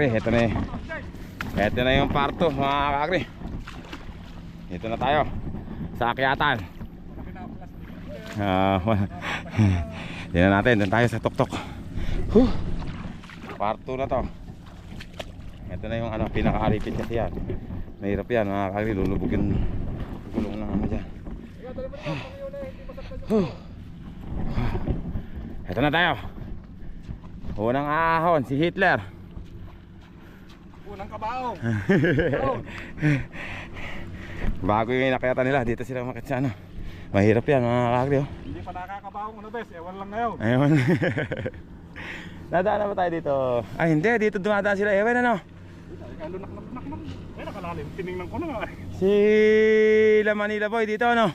kakri, ito na eh. Ito na yung parto mga kakri. Ito na tayo. Sa akyatan. Wala. Yan na natin, doon tayo sa tuktok. Huh. Parto na to. Ito na yung ano, pinaka-alipit kasi yan. Mahirap yan mga kakri, lulubog yung gulong ng ano dyan. Huh. Ito na tayo. Unang ahon, si Hitler. Unang kabaong. Bago yung inakayatan nila, dito sila umakit sa ano. Mahirap yan mga kakri oh. Hindi pa nakakabaong ano bes, ewan lang ngayon. Ayun. Nadaan na ba tayo dito? Ay hindi, dito dumadaan sila. Ewan ano? Lunak na lunak na. Ay, nakalalim. Tiningnan ko na nga. eh. Si La Manila Boy dito ano?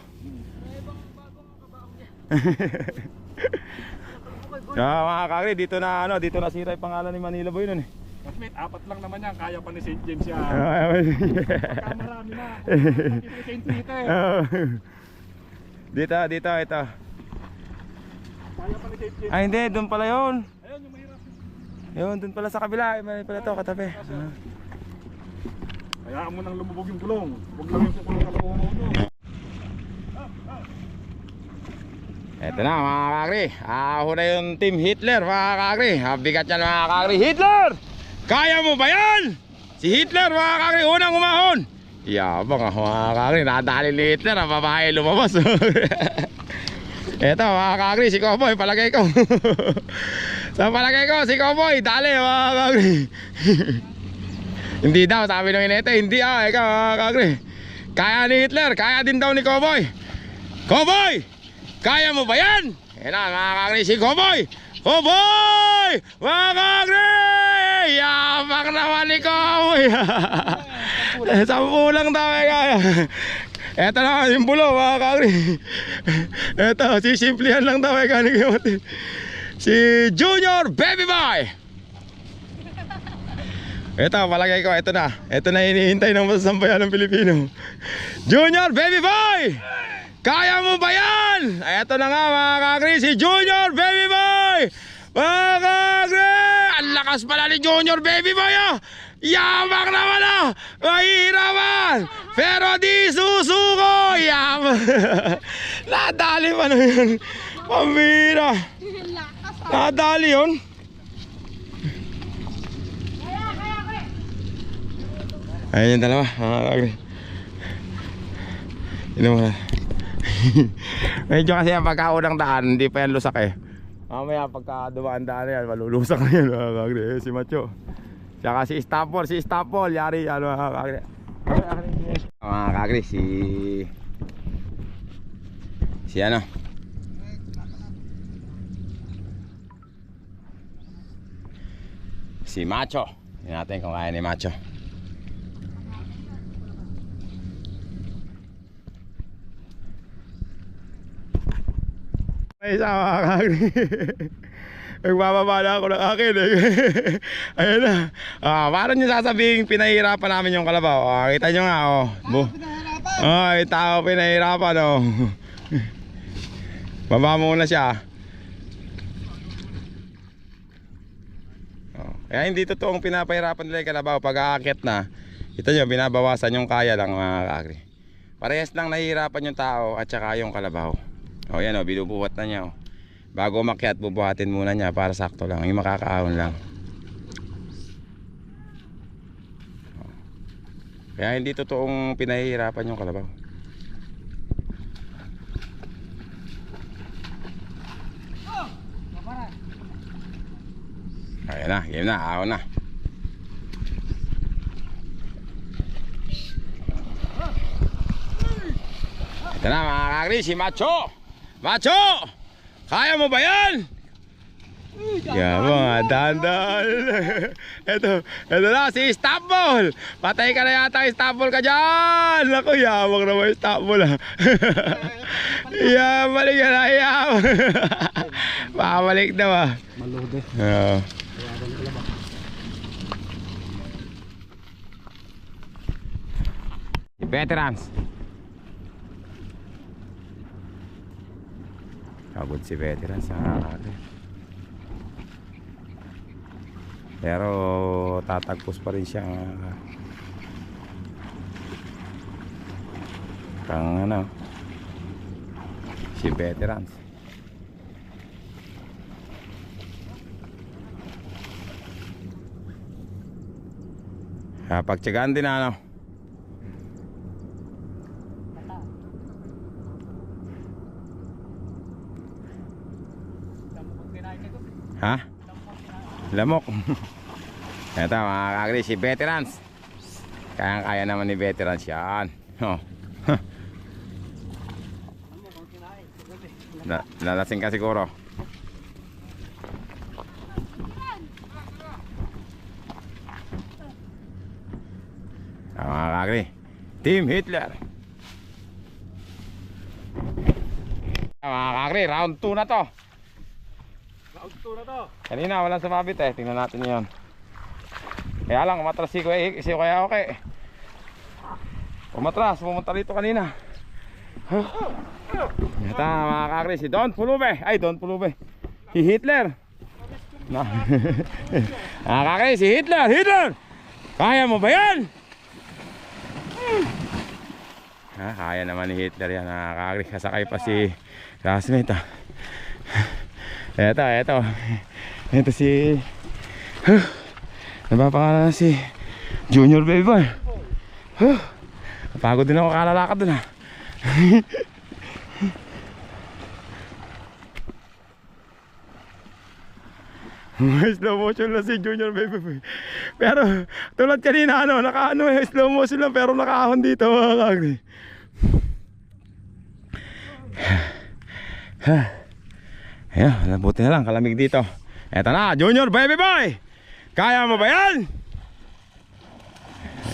Ah, mga kakri, dito na ano, dito na sira yung pangalan ni Manila Boy nun eh. Mas mate, apat lang naman yan. Kaya pa ni St. James yan. Ah, ayun. Pagka marami na. Nakita ni St. Peter. Dito, dito, ito. Kaya pa ni St. James. Ay hindi, doon pala yun. Ayun, yung mahirap. Yun, doon pala sa kabila. May pala to, katabi. Ah. Hayaan mo nang lumubog yung gulong. Huwag lang yung sukulong kalabaw mo. Eto na mga kakri, ako na yung team Hitler mga kakri. Bigat yan mga kakri. Hitler! Kaya mo ba yan? Si Hitler mga kakri, unang umahon. Yabang ah mga kakri, nadali ni Hitler ang babae lumabas. Eto mga kakri, si Cowboy, palagay ko. Sa palagay ko, si Cowboy, dali mga kakri. hindi daw, sabi ng inete, hindi ah, ikaw mga kakri. Kaya ni Hitler, kaya din daw ni Cowboy. Cowboy! Kaya mo ba yan? Yan na mga kakri si Cowboy! Cowboy! Mga kakri! Yapak naman Cowboy! Sampu lang daw. Eto na yung bulo mga kakri. Eto, sisimplihan lang daw. Si Junior Baby Boy! Ito, palagay ko, ito na. Ito na hinihintay ng masasambayan ng Pilipino. Junior Baby Boy! Kaya mo ba yan? Ito na nga mga kakri, si Junior Baby Boy! Mga! Ang lakas pala ni Junior Baby Boy ah! Yamak naman ah! Mahirapan! Pero di susuko! Yamak! Nadali pa na yan! Pambira! Nadali yun! Ayun yung dalawa. Yun mo Medyo kasi ang pagkaunang daan, hindi pa yan lusak eh. Mamaya pagka dumaan daan yan, malulusak na yan mga kakri. Eh, si Macho. Tsaka si Stapol, si Stapol, yari ano mga kakri. Mga kakri, si... Si ano? Si Macho. Tingnan natin kung kaya ni Macho. May isa mga kakri. Nagbababa na ako ng akin eh. Ayun na. Ah, paano nyo sasabihin pinahirapan namin yung kalabaw? Ah, kita nyo nga oh. Bu Ay, tao pinahirapan oh. Baba muna siya. Oh. Kaya hindi totoong pinapahirapan nila yung kalabaw pag aakit na. Kita nyo, binabawasan yung kaya lang mga kakri. Parehas lang nahihirapan yung tao at saka yung kalabaw. O yan o, binubuhat na niya o. Bago umakyat, bubuhatin muna niya para sakto lang. Yung makakaahon lang. Kaya hindi totoong pinahihirapan yung kalabaw. Ayan na, game na, ahon na. Ito na mga kakri, si Macho! Macho! Kaya mo ba yan? Yeah, mga dahan-dahan. Ito, ito na, si Istanbul. Patay ka na yata, Istanbul ka dyan. Naku, yamang naman Istanbul ha. yeah, balik ka na, yamang. Babalik na ba? Malode. Oo. Si veterans. Kabot si veterans sa. Pero pero tatagpos pa rin siya. Kang ano, si veterans. Ah, pagtsagaan din ano. Ha? Lamok. Ito mga kagri, si veterans. Kaya-kaya naman ni veterans yan. Oh. Na, nalasing ka siguro. Ah, mga kagri, Team Hitler. Ah, mga kagri, round 2 na to. Round 2 na to. Kanina walang sumabit eh. Tingnan natin yon. Kaya lang, umatras si Kuya, si Kuya okay. Umatras, pumunta dito kanina. Ito mga kakri, si Don Pulube. Ay, Don Pulube. Si Hitler. Na. mga kakri, si Hitler. Hitler! Kaya mo ba yan? Ah, kaya naman ni Hitler yan mga kakri. Kasakay pa si classmate ah. Eto, eto. Ito si... Huh. Napapangalan na si Junior Baby Boy. Huh. Napagod din ako kalalakad dun ha. May slow motion lang si Junior Baby Boy. Pero tulad kanina ano, naka ano eh, slow motion lang pero nakaahon dito mga kagri. Ayan, nabuti na lang, kalamig dito. Eto na, Junior Baby Boy! Kaya mo ba yan? Ayan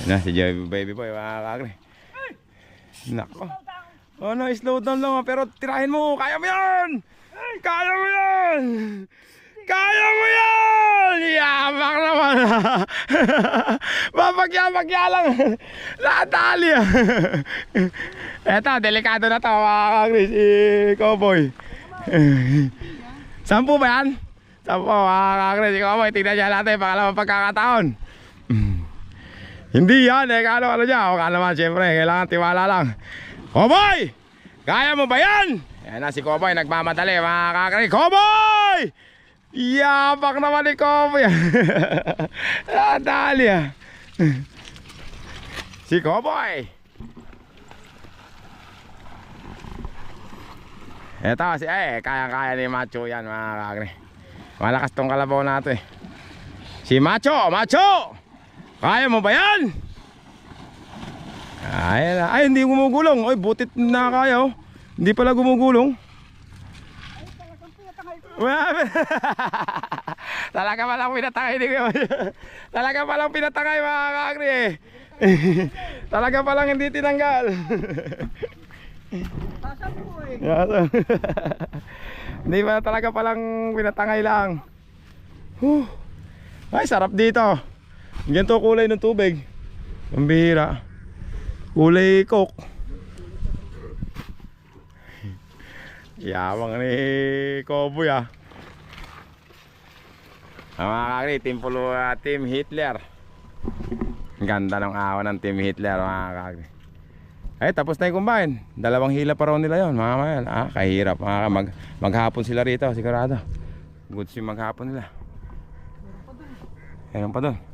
na si Baby Boy, mga kakri. Nako. Oh no, slow down lang ah, pero tirahin mo, kaya mo yan! Kaya mo yan! Kaya mo yan! Yamak naman ah! Mapagya-pagya lang! Nadali ah! Eto, delikado na to mga kakri, si Cowboy. Sampu ba yan? Sampu, mga kakri, si Cowboy. Tingnan niya natin, pangalawang pagkakataon. Hindi yan, eh, kano ano niya. O kano naman, siyempre, kailangan tiwala lang. Cowboy! Kaya mo ba yan? Yan na si Cowboy, nagmamadali, mga kakri. Cowboy! Yapak naman ni Cowboy. ah, dali ah. Si Cowboy. Eto si eh, kaya-kaya ni Macho yan mga kakri. Malakas tong kalabaw nato eh. Si Macho, Macho! Kaya mo ba yan? Na. Ay, hindi gumugulong. Ay, butit na kaya oh. Hindi pala gumugulong. Talaga palang pinatangay ni Kuya. Talaga palang pinatangay mga kakri eh. Talaga palang hindi tinanggal. Yaso. Hindi pa talaga palang pinatangay lang. Huh. Ay, sarap dito. Ganito kulay ng tubig. Pambihira. Kulay coke. Yawang ni Koboy ah. Ang mga kakri, team, pulo, ah, team Hitler. Ganda ng awa ng team Hitler mga kakri. Ay, tapos na yung combine. Dalawang hila pa raw nila yon, mga mayan. Ah, kahirap. Mga mag, maghapon sila rito, sigurado. Goods yung maghapon nila. Meron pa doon.